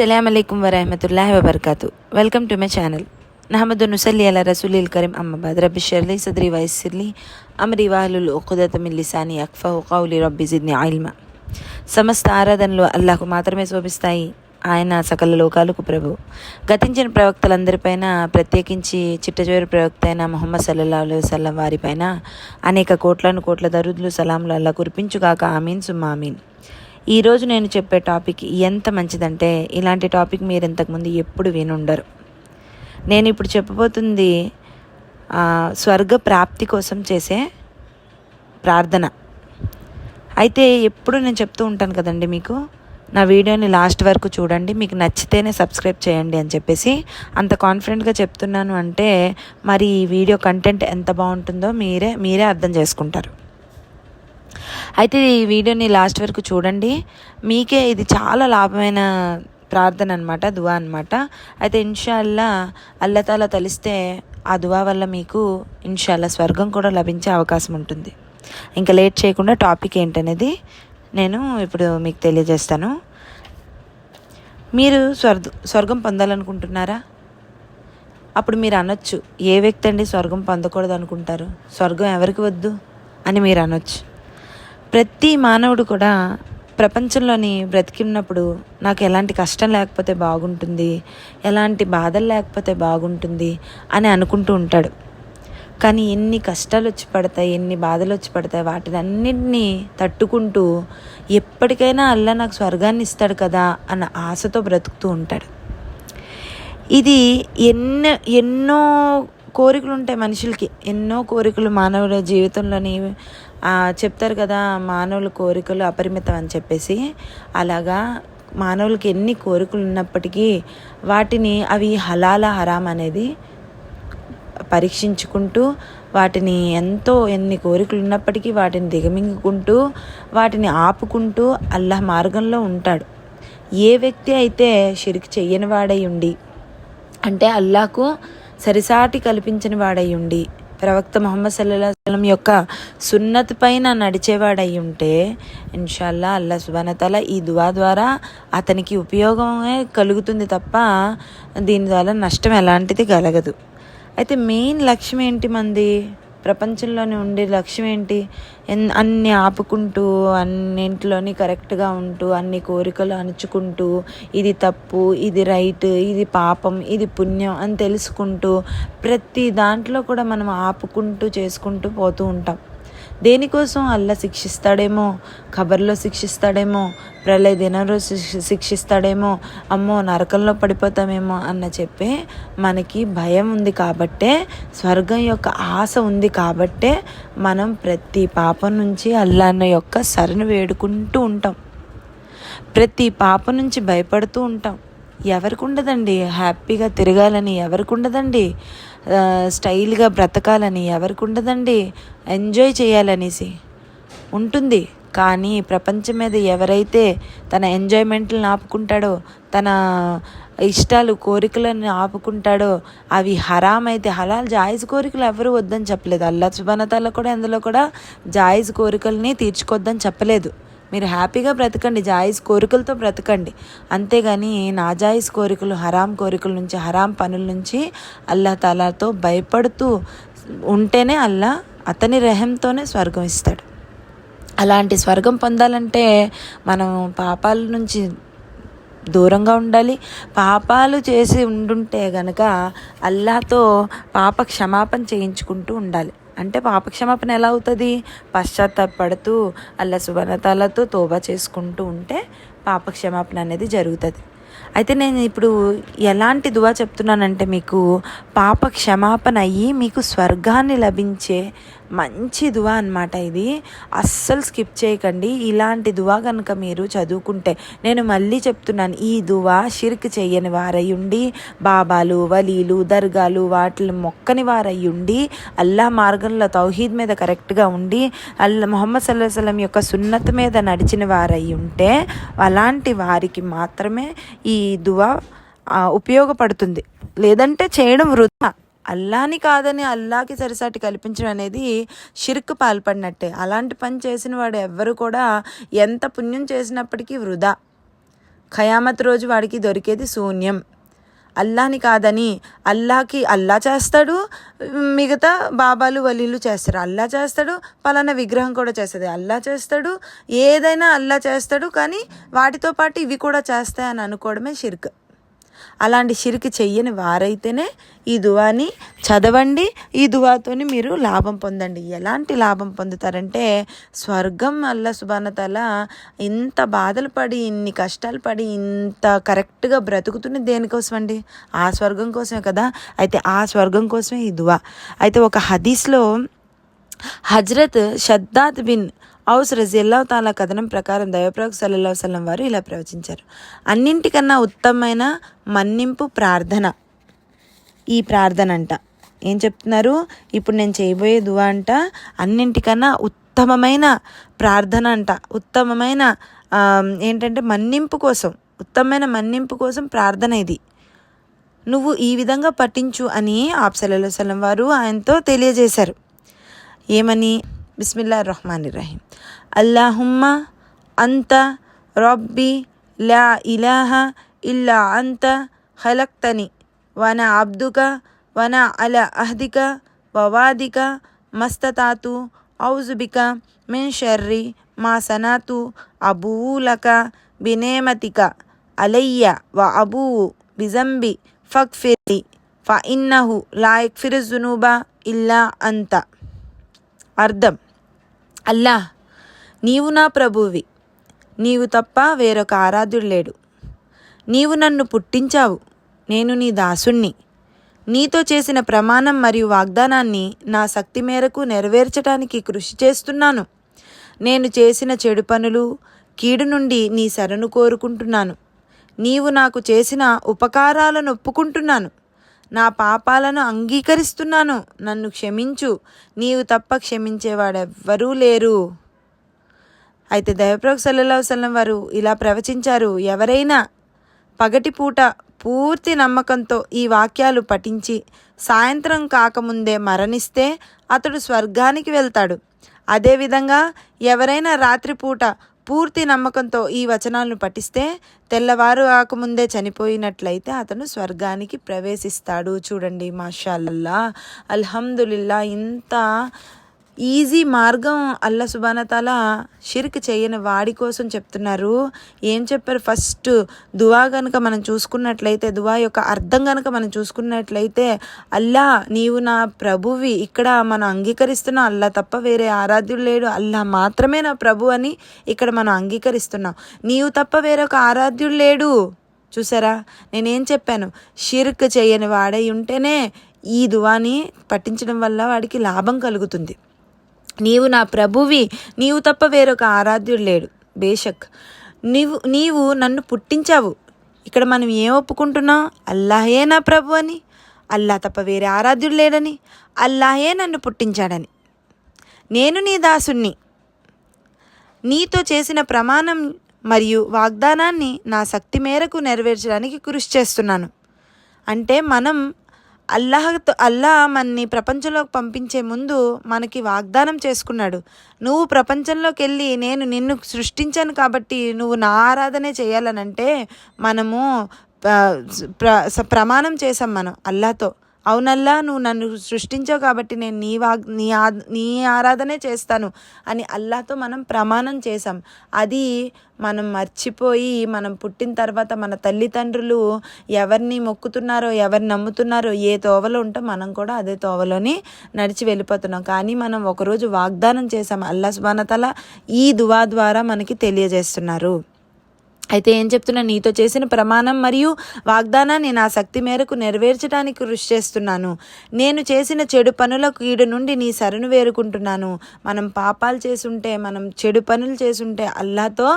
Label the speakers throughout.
Speaker 1: అస్సలం అయికం వరహమతుల్లాహి వబర్కాతు వెల్కమ్ టు మై ఛానల్ నహమదు నుసల్లి అలా రసూలీల్ కరీం అమ్మబాద్ రబ్బి షర్లీ సద్రి వైసిర్లి అమరి వాహలుల్ ఉకుదతమిన్ లిసాని అక్ఫహు కౌలి రబ్బి జిద్ని ఇల్మా సమస్త ఆరాధనలు అల్లాహకు మాత్రమే శోభిస్తాయి ఆయన సకల లోకాలకు ప్రభు గతించిన ప్రవక్తలందరిపైన ప్రత్యేకించి చిట్టచివరి ప్రవక్త అయిన మొహమ్మద్ సల్లల్లా అలైహి వసల్లం వారిపైన అనేక కోట్లను కోట్ల దరుదులు సలాంలు అల్లా కురిపించుగాక ఆమీన్ సుమ్మామీన్ ఈరోజు నేను చెప్పే టాపిక్ ఎంత మంచిదంటే ఇలాంటి టాపిక్ మీరు ఇంతకుముందు ఎప్పుడు వినుండరు. నేను ఇప్పుడు చెప్పబోతుంది స్వర్గ ప్రాప్తి కోసం చేసే ప్రార్థన. అయితే ఎప్పుడు నేను చెప్తూ ఉంటాను కదండి మీకు నా వీడియోని లాస్ట్ వరకు చూడండి మీకు నచ్చితేనే సబ్స్క్రైబ్ చేయండి అని చెప్పేసి అంత కాన్ఫిడెంట్గా చెప్తున్నాను అంటే మరి ఈ వీడియో కంటెంట్ ఎంత బాగుంటుందో మీరే మీరే అర్థం చేసుకుంటారు. అయితే ఈ వీడియోని లాస్ట్ వరకు చూడండి. మీకే ఇది చాలా లాభమైన ప్రార్థన అనమాట దువా అనమాట అయితే ఇన్షాల్లా అల్లతాల తలిస్తే ఆ దువా వల్ల మీకు ఇన్షాల్లా స్వర్గం కూడా లభించే అవకాశం ఉంటుంది. ఇంకా లేట్ చేయకుండా టాపిక్ ఏంటనేది నేను ఇప్పుడు మీకు తెలియజేస్తాను. మీరు స్వర్గ స్వర్గం పొందాలనుకుంటున్నారా? అప్పుడు మీరు అనొచ్చు ఏ వ్యక్తి అండి స్వర్గం పొందకూడదు అనుకుంటారు స్వర్గం ఎవరికి వద్దు అని మీరు అనొచ్చు. ప్రతి మానవుడు కూడా ప్రపంచంలోని బ్రతికినప్పుడు నాకు ఎలాంటి కష్టం లేకపోతే బాగుంటుంది ఎలాంటి బాధలు లేకపోతే బాగుంటుంది అని అనుకుంటూ ఉంటాడు. కానీ ఎన్ని కష్టాలు వచ్చి పడతాయి ఎన్ని బాధలు వచ్చి పడతాయి వాటిని అన్నింటినీ తట్టుకుంటూ ఎప్పటికైనా అల్లా నాకు స్వర్గాన్ని ఇస్తాడు కదా అన్న ఆశతో బ్రతుకుతూ ఉంటాడు. ఇది ఎన్నో ఎన్నో కోరికలు ఉంటాయి మనుషులకి ఎన్నో కోరికలు మానవుల జీవితంలోని చెప్తారు కదా మానవుల కోరికలు అపరిమితం అని చెప్పేసి. అలాగా మానవులకి ఎన్ని కోరికలు ఉన్నప్పటికీ వాటిని అవి హలాల హరాం అనేది పరీక్షించుకుంటూ వాటిని ఎంతో ఎన్ని కోరికలు ఉన్నప్పటికీ వాటిని దిగమింగుకుంటూ వాటిని ఆపుకుంటూ అల్లాహ్ మార్గంలో ఉంటాడు. ఏ వ్యక్తి అయితే షిరిక్ చెయ్యని వాడై ఉండి అంటే అల్లాకు సరిసాటి కల్పించిన వాడై ఉండి ప్రవక్త మొహమ్మద్ సల్లా యొక్క సున్నత్ పైన నడిచేవాడై ఉంటే ఇన్షాల్లా అల్లా సుబానతల ఈ దువా ద్వారా అతనికి ఉపయోగమే కలుగుతుంది తప్ప దీని ద్వారా నష్టం ఎలాంటిది కలగదు. అయితే మెయిన్ లక్ష్యం ఏంటి మంది? ప్రపంచంలోనే ఉండే లక్ష్యం ఏంటి? ఎన్ అన్ని ఆపుకుంటూ అన్నింటిలోని కరెక్ట్గా ఉంటూ అన్ని కోరికలు అణుచుకుంటూ ఇది తప్పు ఇది రైట్ ఇది పాపం ఇది పుణ్యం అని తెలుసుకుంటూ ప్రతి దాంట్లో కూడా మనం ఆపుకుంటూ చేసుకుంటూ పోతూ ఉంటాం. దేనికోసం అల్లా శిక్షిస్తాడేమో? ఖబర్లో శిక్షిస్తాడేమో? ప్రళయ దినంలో శిక్షిస్తాడేమో? అమ్మో నరకంలో పడిపోతామేమో అన్న చెప్పే మనకి భయం ఉంది కాబట్టే స్వర్గం యొక్క ఆశ ఉంది కాబట్టే మనం ప్రతి పాపం నుంచి అల్లాన్న యొక్క శరణు వేడుకుంటూ ఉంటాం. ప్రతి పాపం నుంచి భయపడుతూ ఉంటాం. ఎవరికి ఉండదండి? హ్యాపీగా తిరగాలని ఎవరికి ఉండదండి? స్టైల్గా బ్రతకాలని ఎవరికి ఉండదండి ఎంజాయ్ చేయాలనేసి. ఉంటుంది. కానీ ప్రపంచం మీద ఎవరైతే తన ఎంజాయ్మెంట్లను ఆపుకుంటాడో తన ఇష్టాలు కోరికలను ఆపుకుంటాడో అవి హరామ్ అయితే హలాల్ జాయిజ్ కోరికలు ఎవరు వద్దని చెప్పలేదు. అల్లా సుబానతాల కూడా అందులో కూడా జాయిజ్ కోరికల్ని తీర్చుకోవద్దని చెప్పలేదు. మీరు హ్యాపీగా బ్రతకండి జాయిస్ కోరికలతో బ్రతకండి. అంతేగాని నాజాయిస్ కోరికలు హరాం కోరికల నుంచి హరాం పనుల నుంచి అల్లా తాలాతో భయపడుతూ ఉంటేనే అల్లా అతని రెహంతోనే స్వర్గం ఇస్తాడు. అలాంటి స్వర్గం పొందాలంటే మనం పాపాల నుంచి దూరంగా ఉండాలి. పాపాలు చేసి ఉండుంటే గనక అల్లాతో పాప క్షమాపణ చేయించుకుంటూ ఉండాలి. అంటే పాపక్షమాపణ ఎలా అవుతుంది? పశ్చాత్తాపడుతూ అల్లా సుబనతాలతో తోబా చేసుకుంటూ ఉంటే పాపక్షమాపణ అనేది జరుగుతుంది. అయితే నేను ఇప్పుడు ఎలాంటి దువా చెప్తున్నానంటే మీకు పాప క్షమాపణ అయ్యి మీకు స్వర్గాన్ని లభించే మంచి దువా అన్నమాట ఇది. అస్సలు స్కిప్ చేయకండి. ఇలాంటి దువా కనుక మీరు చదువుకుంటే నేను మళ్ళీ చెప్తున్నాను ఈ దువా షిర్క్ చేయని వారై ఉండి బాబాలు వలీలు దర్గాలు వాటిని మొక్కని వారై ఉండి అల్లా మార్గంలో తౌహీద్ మీద కరెక్ట్గా ఉండి అల్లా మొహమ్మద్ సల్లా సలం యొక్క సున్నత మీద నడిచిన వారై ఉంటే అలాంటి వారికి మాత్రమే ఈ దువా ఉపయోగపడుతుంది. లేదంటే చేయడం వృధా. అల్లాని కాదని అల్లాకి సరిసాటి కల్పించడం అనేది షిర్క్ పాల్పడినట్టే. అలాంటి పని చేసిన వాడు ఎవ్వరు కూడా ఎంత పుణ్యం చేసినప్పటికీ వృధా. ఖయామత్ రోజు వాడికి దొరికేది శూన్యం. అల్లాని కాదని అల్లాకి అల్లా చేస్తాడు మిగతా బాబాలు వలీలు చేస్తారు. అల్లా చేస్తాడు పలానా విగ్రహం కూడా చేస్తుంది. అల్లా చేస్తాడు ఏదైనా అల్లా చేస్తాడు కానీ వాటితో పాటు ఇవి కూడా చేస్తాయని అనుకోవడమే షిర్క్. అలాంటి షిరికి చెయ్యని వారైతేనే ఈ దువాని చదవండి. ఈ దువాతోని మీరు లాభం పొందండి. ఎలాంటి లాభం పొందుతారంటే స్వర్గం అల్ల సుబానతల ఇంత బాధలు పడి ఇన్ని కష్టాలు పడి ఇంత కరెక్ట్గా బ్రతుకుతున్నది దేనికోసం అండి ఆ స్వర్గం కోసమే కదా. అయితే ఆ స్వర్గం కోసమే ఈ దువా. అయితే ఒక హదీస్లో హజ్రత్ షద్దాద్ బిన్ ఔస్ రజిల్లా తాలా కథనం ప్రకారం దైవప్రవక్ సల్లల్లా వసలం వారు ఇలా ప్రవచించారు. అన్నింటికన్నా ఉత్తమమైన మన్నింపు ప్రార్థన. ఈ ప్రార్థన అంట ఏం చెప్తున్నారు? ఇప్పుడు నేను చేయబోయే దువా అంట అన్నింటికన్నా ఉత్తమమైన ప్రార్థన అంట. ఉత్తమమైన ఏంటంటే మన్నింపు కోసం ఉత్తమమైన మన్నింపు కోసం ప్రార్థన ఇది. నువ్వు ఈ విధంగా పఠించు అని ఆప్సల్లా వారు ఆయనతో తెలియజేశారు. ఏమని? بسم اللہ الرحمن الرحیم۔ اللہم انت ربی لا الہ الا انت خلقتنی۔ وانا عبدکا وانا علی اہدکا ووادکا مستطعتو اعوذ بکا من شرری ما سناتو ابو لکا بنعمتکا علیہ و ابو بزمبی فقفری فعنّہ لا اکفر الذنوب إلا أنت أردم అల్లా నీవు నా ప్రభువి నీవు తప్ప వేరొక ఆరాధ్యుడు లేడు. నీవు నన్ను పుట్టించావు. నేను నీ దాసుణ్ణి. నీతో చేసిన ప్రమాణం మరియు వాగ్దానాన్ని నా శక్తి మేరకు నెరవేర్చడానికి కృషి చేస్తున్నాను. నేను చేసిన చెడు పనులు కీడు నుండి నీ శరణు కోరుకుంటున్నాను. నీవు నాకు చేసిన ఉపకారాలను ఒప్పుకుంటున్నాను. నా పాపాలను అంగీకరిస్తున్నాను. నన్ను క్షమించు. నీవు తప్ప క్షమించేవాడెవ్వరూ లేరు. అయితే దైవప్రభు సల్లల్లా వసల్లం వారు ఇలా ప్రవచించారు. ఎవరైనా పగటిపూట పూర్తి నమ్మకంతో ఈ వాక్యాలు పఠించి సాయంత్రం కాకముందే మరణిస్తే అతడు స్వర్గానికి వెళ్తాడు. అదేవిధంగా ఎవరైనా రాత్రిపూట పూర్తి నమ్మకంతో ఈ వచనాలను పఠిస్తే తెల్లవారు ఆకముందే చనిపోయినట్లయితే అతను స్వర్గానికి ప్రవేశిస్తాడు. చూడండి మాషాల్లా అల్హమ్దులిల్లా ఇంత ఈజీ మార్గం అల్ల సుబానతాల షిర్క్ చేయని వాడి కోసం చెప్తున్నారు. ఏం చెప్పారు? ఫస్ట్ దువా గనుక మనం చూసుకున్నట్లయితే దువా యొక్క అర్థం గనుక మనం చూసుకున్నట్లయితే అల్లా నీవు నా ప్రభువి ఇక్కడ మనం అంగీకరిస్తున్నాం అల్లా తప్ప వేరే ఆరాధ్యుడు లేడు. అల్లా మాత్రమే నా ప్రభు అని ఇక్కడ మనం అంగీకరిస్తున్నాం. నీవు తప్ప వేరొక ఆరాధ్యుడు లేడు. చూసారా? నేనేం చెప్పాను? షిర్క్ చేయని వాడై ఉంటేనే ఈ దువాని పట్టించడం వల్ల వాడికి లాభం కలుగుతుంది. నీవు నా ప్రభువి నీవు తప్ప వేరొక ఆరాధ్యుడు లేడు. బేషక్ నీవు నీవు నన్ను పుట్టించావు. ఇక్కడ మనం ఏం ఒప్పుకుంటున్నాం? అల్లాహే నా ప్రభు అని. అల్లా తప్ప వేరే ఆరాధ్యుడు లేడని. అల్లాహే నన్ను పుట్టించాడని. నేను నీ దాసుణ్ణి. నీతో చేసిన ప్రమాణం మరియు వాగ్దానాన్ని నా శక్తి మేరకు నెరవేర్చడానికి కృషి చేస్తున్నాను. అంటే మనం అల్లాహతో అల్లా మనని ప్రపంచంలోకి పంపించే ముందు మనకి వాగ్దానం చేసుకున్నాడు. నువ్వు ప్రపంచంలోకి వెళ్ళి నేను నిన్ను సృష్టించాను కాబట్టి నువ్వు నా ఆరాధనే చేయాలనంటే మనము ప్ర ప్రమాణం చేసాం మనం అల్లాతో అవునల్లా నువ్వు నన్ను సృష్టించావు కాబట్టి నేను నీ వాగ్ నీ ఆ నీ ఆరాధనే చేస్తాను అని అల్లాతో మనం ప్రమాణం చేసాం అది మనం మర్చిపోయి మనం పుట్టిన తర్వాత మన తల్లిదండ్రులు ఎవరిని మొక్కుతున్నారో ఎవరిని నమ్ముతున్నారో ఏ తోవలో ఉంటే మనం కూడా అదే తోవలోని నడిచి వెళ్ళిపోతున్నాం. కానీ మనం ఒకరోజు వాగ్దానం చేసాం అల్లా సుబానతల ఈ దువా ద్వారా మనకి తెలియజేస్తున్నారు. అయితే ఏం చెప్తున్నా నీతో చేసిన ప్రమాణం మరియు వాగ్దానాన్ని నా శక్తి మేరకు నెరవేర్చడానికి కృషి చేస్తున్నాను. నేను చేసిన చెడు పనుల కీడు నుండి నీ శరణు వేరుకుంటున్నాను. మనం పాపాలు చేసుంటే మనం చెడు పనులు చేసుంటే అల్లాతో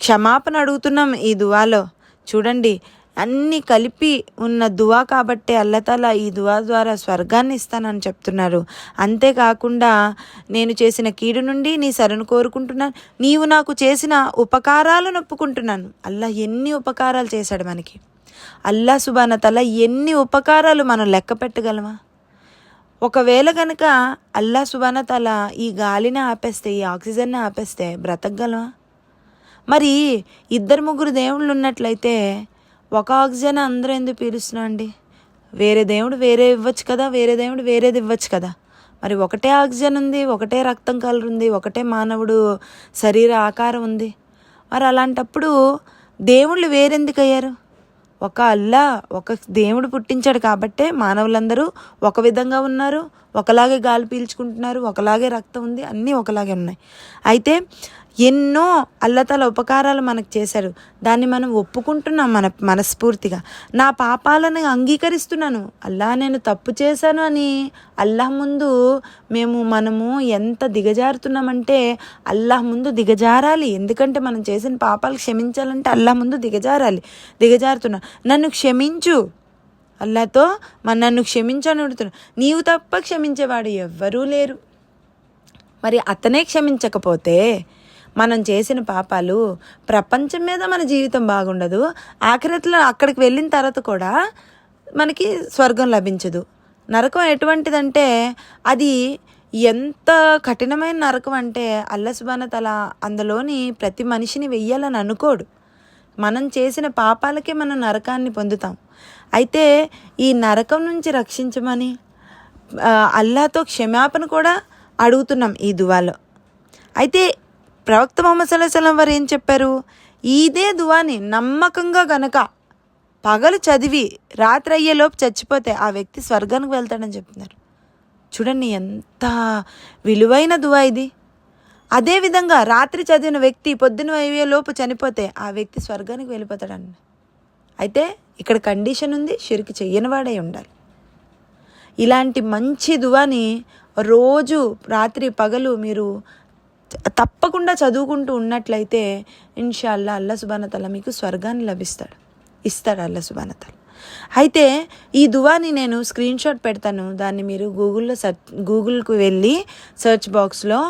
Speaker 1: క్షమాపణ అడుగుతున్నాం ఈ దువాలో. చూడండి అన్నీ కలిపి ఉన్న దువా కాబట్టి అల్లతల ఈ దువా ద్వారా స్వర్గాన్ని ఇస్తానని చెప్తున్నారు. అంతేకాకుండా నేను చేసిన కీడు నుండి నీ శరణు కోరుకుంటున్నాను. నీవు నాకు చేసిన ఉపకారాలను ఒప్పుకుంటున్నాను అల్లా ఎన్ని ఉపకారాలు చేశాడు మనకి? అల్లా సుబాన తల ఎన్ని ఉపకారాలు మనం లెక్క పెట్టగలమా? ఒకవేళ కనుక అల్లా సుబాన తల ఈ గాలిని ఆపేస్తే ఈ ఆక్సిజన్ని ఆపేస్తే బ్రతకగలమా? మరి ఇద్దరు ముగ్గురు దేవుళ్ళు ఉన్నట్లయితే ఒక ఆక్సిజన్ అందరూ ఎందుకు పీలుస్తున్నా అండి? వేరే దేవుడు వేరే ఇవ్వచ్చు కదా వేరే దేవుడు వేరేది ఇవ్వచ్చు కదా. మరి ఒకటే ఆక్సిజన్ ఉంది ఒకటే రక్తం కలర్ ఉంది ఒకటే మానవుడు శరీర ఆకారం ఉంది. మరి అలాంటప్పుడు దేవుళ్ళు వేరెందుకు అయ్యారు? ఒక అల్లా ఒక దేవుడు పుట్టించాడు కాబట్టే మానవులందరూ ఒక విధంగా ఉన్నారు ఒకలాగే గాలి పీల్చుకుంటున్నారు ఒకలాగే రక్తం ఉంది అన్నీ ఒకలాగే ఉన్నాయి. అయితే ఎన్నో అల్లతల ఉపకారాలు మనకు చేశారు. దాన్ని మనం ఒప్పుకుంటున్నాం మన మనస్ఫూర్తిగా. నా పాపాలను అంగీకరిస్తున్నాను. అల్లా నేను తప్పు చేశాను అని అల్లాహ్ ముందు మేము మనము ఎంత దిగజారుతున్నామంటే అల్లాహ్ ముందు దిగజారాలి. ఎందుకంటే మనం చేసిన పాపాలు క్షమించాలంటే అల్లాహ్ ముందు దిగజారాలి. దిగజారుతున్నా. నన్ను క్షమించు. అల్లాతో మన నన్ను క్షమించని అడుగుతున్నా. నీవు తప్ప క్షమించేవాడు ఎవ్వరూ లేరు. మరి అతనే క్షమించకపోతే మనం చేసిన పాపాలు ప్రపంచం మీద మన జీవితం బాగుండదు. ఆఖరిలో అక్కడికి వెళ్ళిన తర్వాత కూడా మనకి స్వర్గం లభించదు. నరకం ఎటువంటిదంటే అది ఎంత కఠినమైన నరకం అంటే అల్లసుబన తల అందులోని ప్రతి మనిషిని వెయ్యాలని అనుకోడు. మనం చేసిన పాపాలకే మనం నరకాన్ని పొందుతాం. అయితే ఈ నరకం నుంచి రక్షించమని అల్లాతో క్షమాపణ కూడా అడుగుతున్నాం ఈ దువాలో. అయితే ప్రవక్త మొహమ్మద్ సల్లాహం వారు ఏం చెప్పారు? ఇదే దువాని నమ్మకంగా గనక పగలు చదివి రాత్రి అయ్యేలోపు చచ్చిపోతే ఆ వ్యక్తి స్వర్గానికి వెళ్తాడని చెప్తున్నారు. చూడండి ఎంత విలువైన దువా ఇది. అదేవిధంగా రాత్రి చదివిన వ్యక్తి పొద్దున అయ్యేలోపు చనిపోతే ఆ వ్యక్తి స్వర్గానికి వెళ్ళిపోతాడని. అయితే ఇక్కడ కండిషన్ ఉంది షిరికి చెయ్యనివాడై ఉండాలి. ఇలాంటి మంచి దువాని రోజు రాత్రి పగలు మీరు తప్పకుండా చదువుకుంటూ ఉన్నట్లయితే ఇన్షాల్లా అల్లా సుబానతల మీకు స్వర్గాన్ని లభిస్తాడు. ఇస్తాడు అల్లా సుబానతల అయితే ఈ దువాని నేను స్క్రీన్ షాట్ పెడతాను. దాన్ని మీరు గూగుల్లో సెర్చ్ గూగుల్కు వెళ్ళి సెర్చ్ బాక్స్లో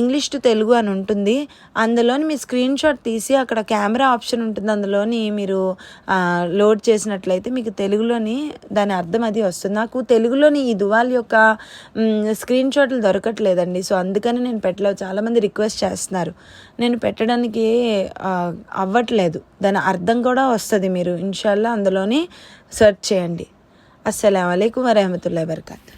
Speaker 1: ఇంగ్లీష్ టు తెలుగు అని ఉంటుంది. అందులోని మీ స్క్రీన్ షాట్ తీసి అక్కడ కెమెరా ఆప్షన్ ఉంటుంది. అందులోని మీరు లోడ్ చేసినట్లయితే మీకు తెలుగులోని దాని అర్థం అది వస్తుంది. నాకు తెలుగులోని ఈ దువాల్ యొక్క స్క్రీన్ షాట్లు దొరకట్లేదండి. సో అందుకని నేను పెట్టలేదు. చాలామంది రిక్వెస్ట్ చేస్తున్నారు. నేను పెట్టడానికి అవ్వట్లేదు. దాని అర్థం కూడా వస్తుంది మీరు. ఇన్షాల్లో అందులోని సెర్చ్ చేయండి. అస్సలం అయికు వరహమతుల్లా బర్కాత్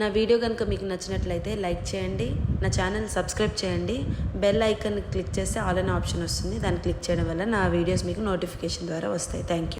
Speaker 1: నా వీడియో కనుక మీకు నచ్చినట్లయితే లైక్ చేయండి. నా ఛానల్ సబ్స్క్రైబ్ చేయండి. బెల్ ఐకన్ క్లిక్ చేస్తే ఆల్ అనే ఆప్షన్ వస్తుంది. దాన్ని క్లిక్ చేయడం వల్ల నా వీడియోస్ మీకు నోటిఫికేషన్ ద్వారా వస్తాయి. Thank you